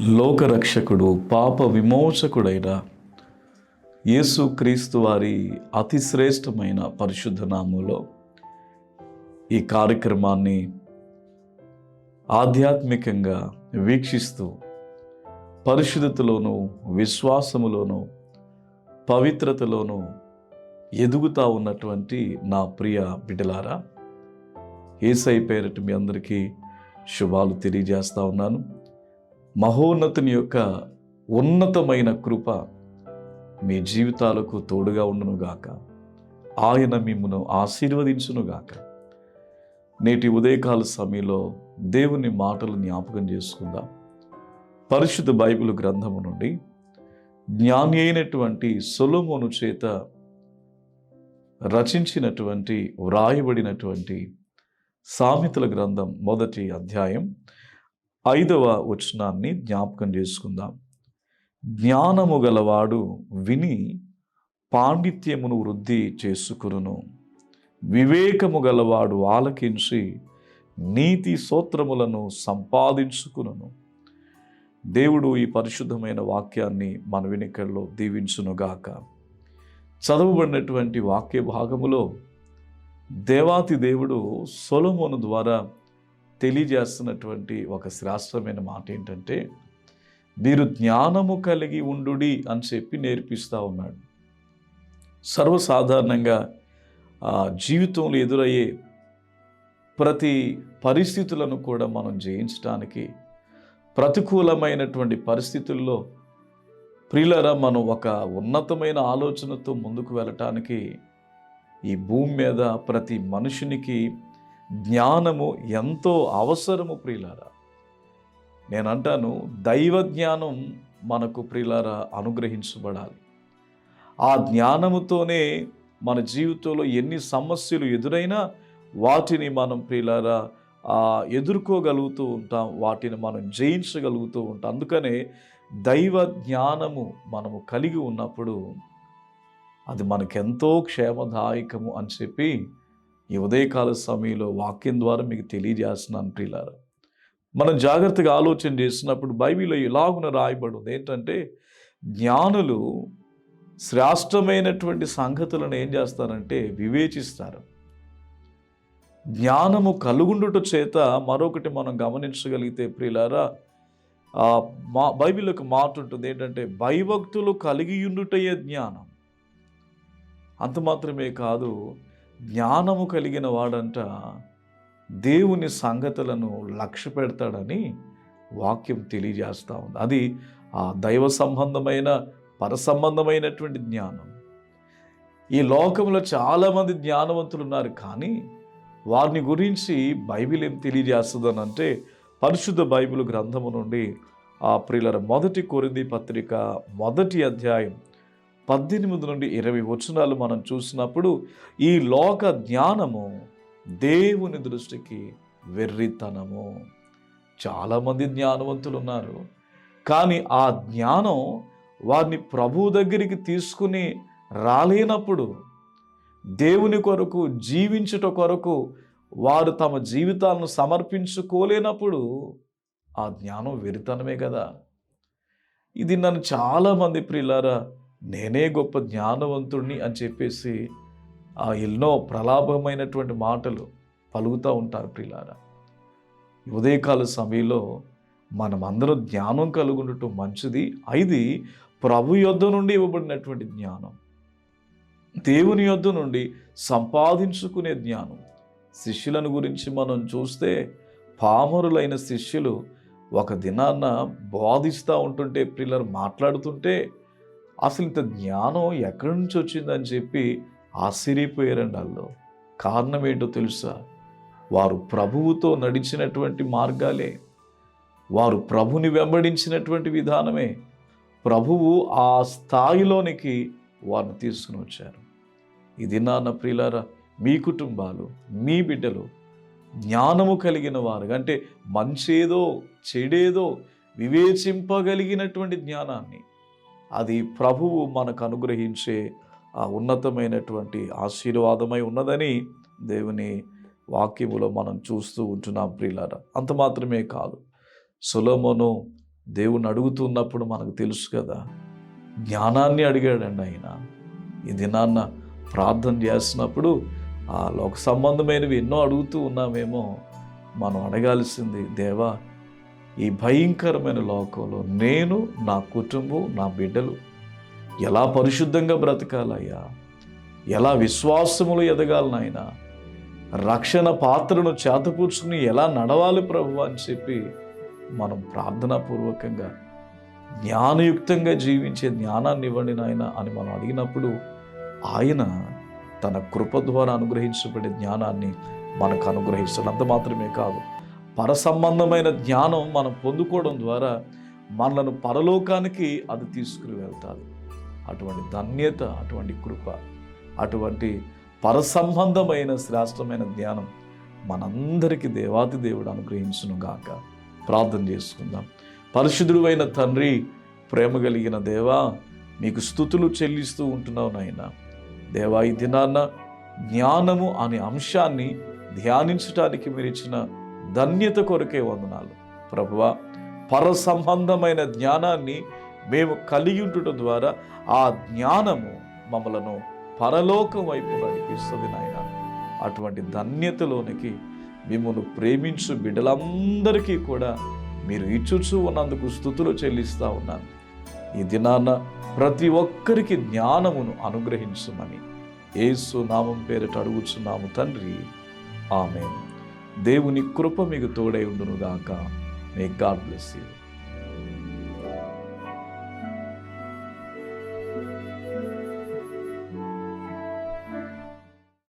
లోకరక్షకుడు పాప విమోచకుడైన యేసుక్రీస్తు వారి అతి శ్రేష్టమైన పరిశుద్ధ నామంలో ఈ కార్యక్రమాన్ని ఆధ్యాత్మికంగా వీక్షిస్తూ పరిశుద్ధతలోనూ విశ్వాసములోనూ పవిత్రతలోనూ ఎదుగుతా ఉన్నటువంటి నా ప్రియ బిడ్డలారా ఏసై పేరటి మీ అందరికీ శుభాలు తెలియజేస్తా ఉన్నాను. మహోన్నతుని యొక్క ఉన్నతమైన కృప మీ జీవితాలకు తోడుగా ఉండునుగాక. ఆయన మిమ్మను ఆశీర్వదించునుగాక. నేటి ఉదయకాల సమయంలో దేవుని మాటలు జ్ఞాపకం చేసుకుందాం. పరిశుద్ధ బైబిల్ గ్రంథము నుండి జ్ఞాని అయినటువంటి సొలొమోను చేత రచించినటువంటి వ్రాయబడినటువంటి సామెతల గ్రంథం మొదటి అధ్యాయం ఐదవ వచనాన్ని జ్ఞాపకం చేసుకుందాం. జ్ఞానము గలవాడు విని పాండిత్యమును వృద్ధి చేసుకును. వివేకము గలవాడు ఆలకించి నీతి సూత్రములను సంపాదించుకును. దేవుడు ఈ పరిశుద్ధమైన వాక్యాన్ని మన వినికల్లో దీవించునుగాక. చదవబడినటువంటి వాక్య భాగములో దేవాతి దేవుడు సొలమోను ద్వారా తెలియజేస్తున్నటువంటి ఒక శ్రాస్త్రమైన మాట ఏంటంటే మీరు జ్ఞానము కలిగి ఉండుడి అని చెప్పి నేర్పిస్తూ ఉన్నాడు. సర్వసాధారణంగా ఆ, జీవితంలో ఎదురయ్యే ప్రతి పరిస్థితులను కూడా మనం జయించడానికి ప్రతికూలమైనటువంటి పరిస్థితుల్లో ప్రియులరా మనం ఒక ఉన్నతమైన ఆలోచనతో ముందుకు వెళ్ళటానికి ఈ భూమి మీద ప్రతి మనుషునికి జ్ఞానము ఎంతో అవసరము ప్రియులారా. నేను అంటాను దైవ జ్ఞానం మనకు ప్రియులారా అనుగ్రహించబడాలి. ఆ జ్ఞానముతోనే మన జీవితంలో ఎన్ని సమస్యలు ఎదురైనా వాటిని మనం ప్రియులారా ఎదుర్కోగలుగుతూ ఉంటాం వాటిని మనం జయించగలుగుతూ ఉంటాం. అందుకనే దైవ జ్ఞానము మనము కలిగి ఉన్నప్పుడు అది మనకెంతో క్షేమదాయకము అని చెప్పి ఈ ఉదయకాల సమయంలో వాక్యం ద్వారా మీకు తెలియజేస్తున్నాను ప్రియులారా. మనం జాగ్రత్తగా ఆలోచన చేసినప్పుడు బైబిల్లో ఇలాగున రాయబడి ఉంది ఏంటంటే జ్ఞానులు శ్రేష్టమైనటువంటి సంగతులను ఏం చేస్తారంటే వివేచిస్తారు. జ్ఞానము కలుగుండుట చేత మరొకటి మనం గమనించగలిగితే ప్రియులారా మా బైబిల్కి మాట ఉంటుంది. ఏంటంటే భయభక్తులు కలిగియుండుటయే జ్ఞానం. అంత మాత్రమే కాదు జ్ఞానము కలిగిన వాడంట దేవుని సంగతులను లక్ష్య పెడతాడని వాక్యం తెలియజేస్తూ ఉంది. అది ఆ దైవ సంబంధమైన పరసంబంధమైనటువంటి జ్ఞానం. ఈ లోకంలో చాలామంది జ్ఞానవంతులు ఉన్నారు కానీ వారిని గురించి బైబిల్ ఏం తెలియజేస్తుందని అంటే పరిశుద్ధ బైబిల్ గ్రంథము నుండి ఆ ప్రియుల మొదటి కొరింది పత్రిక మొదటి అధ్యాయం పద్దెనిమిది నుండి ఇరవై వచనాలు మనం చూసినప్పుడు ఈ లోక జ్ఞానము దేవుని దృష్టికి వెర్రితనము. చాలామంది జ్ఞానవంతులు ఉన్నారు కానీ ఆ జ్ఞానం వారిని ప్రభు దగ్గరికి తీసుకుని రాలేనప్పుడు దేవుని కొరకు జీవించుట కొరకు వారు తమ జీవితాలను సమర్పించుకోలేనప్పుడు ఆ జ్ఞానం వెరితనమే కదా. ఇది నన్ను చాలామంది ప్రియులారా నేనే గొప్ప జ్ఞానవంతుడిని అని చెప్పేసి ఆ ఎన్నో ప్రలాభమైనటువంటి మాటలు పలుకుతూ ఉంటారు ప్రిలారా. ఉదయకాల సమయంలో మనమందరం జ్ఞానం కలుగుండటం మంచిది. ఇది ప్రభు యొద్ద నుండి ఇవ్వబడినటువంటి జ్ఞానం. దేవుని యొద్ద నుండి సంపాదించుకునే జ్ఞానం. శిష్యులను గురించి మనం చూస్తే పామరులైన శిష్యులు ఒక దినాన్న బోధిస్తూ ఉంటుంటే పిల్లలు మాట్లాడుతుంటే అసలు ఇంత జ్ఞానం ఎక్కడి నుంచి వచ్చిందని చెప్పి ఆశ్చర్యపోయారండి వాళ్ళు. కారణం ఏంటో తెలుసా? వారు ప్రభువుతో నడిచినటువంటి మార్గాలే. వారు ప్రభుని వెంబడించినటువంటి విధానమే. ప్రభువు ఆ స్థాయిలోనికి వారిని తీసుకుని వచ్చారు. ఇది నాన్న ప్రియులారా మీ కుటుంబాలు మీ బిడ్డలు జ్ఞానము కలిగిన వారు అంటే మంచేదో చెడేదో వివేచింపగలిగినటువంటి జ్ఞానాన్ని అది ప్రభువు మనకు అనుగ్రహించే ఆ ఉన్నతమైనటువంటి ఆశీర్వాదమై ఉన్నదని దేవుని వాక్యములో మనం చూస్తూ ఉంటున్నాం ప్రియులారా. అంత మాత్రమే కాదు. సులమను దేవుని అడుగుతున్నప్పుడు మనకు తెలుసు కదా జ్ఞానాన్ని అడిగాడండి ఆయన. ఈ దినాన్న ప్రార్థన చేస్తున్నప్పుడు ఆ లోక సంబంధమైనవి ఎన్నో అడుగుతూ ఉన్నామేమో మనం అడగాల్సింది దేవా ఈ భయంకరమైన లోకంలో నేను నా కుటుంబం నా బిడ్డలు ఎలా పరిశుద్ధంగా బ్రతకాలయ్యా? ఎలా విశ్వాసములు ఎదగాలి నాయన? రక్షణ పాత్రను చేతపూర్చుకుని ఎలా నడవాలి ప్రభు అని చెప్పి మనం ప్రార్థనాపూర్వకంగా జ్ఞానయుక్తంగా జీవించే జ్ఞానాన్ని ఇవ్వండి నాయన అని మనం అడిగినప్పుడు ఆయన తన కృప ద్వారా అనుగ్రహించబడే జ్ఞానాన్ని మనకు అనుగ్రహిస్తాడు అంత మాత్రమే కాదు. పరసంబంధమైన జ్ఞానం మనం పొందుకోవడం ద్వారా మనలను పరలోకానికి అది తీసుకుని వెళ్తాది అటువంటి ధన్యత అటువంటి కృప అటువంటి పరసంబంధమైన శ్రేష్టమైన జ్ఞానం మనందరికీ దేవాతి దేవుడు అనుగ్రహించును గాక. ప్రార్థన చేసుకుందాం. పరిశుద్ధుడైన తండ్రి ప్రేమ కలిగిన దేవా మీకు స్థుతులు చెల్లిస్తూ ఉంటున్నావు నాయన. దేవా ఈ దినాన్న జ్ఞానము అనే అంశాన్ని ధ్యానించటానికి మీరు ఇచ్చిన ధన్యత కొరకే వందనాలు. ప్రభువ పర సంబంధమైన జ్ఞానాన్ని మేము కలిగి ఉంటుట ద్వారా ఆ జ్ఞానము మమ్మలను పరలోకం వైపు నడిపిస్తుంది నాయన. అటువంటి ధన్యతలోనికి మిమ్మల్ని ప్రేమించు బిడ్డలందరికీ కూడా మీరు ఇచ్చుచూ ఉన్నందుకు స్థుతులు చెల్లిస్తూ ఉన్నాను. ఈ దినాన ప్రతి ఒక్కరికి జ్ఞానమును అనుగ్రహించమని ఏసు నామం పేరిట అడుగుచున్నాము తండ్రి. ఆమె దేవుని కృప మీకు తోడై ఉండునుగాక. May God bless you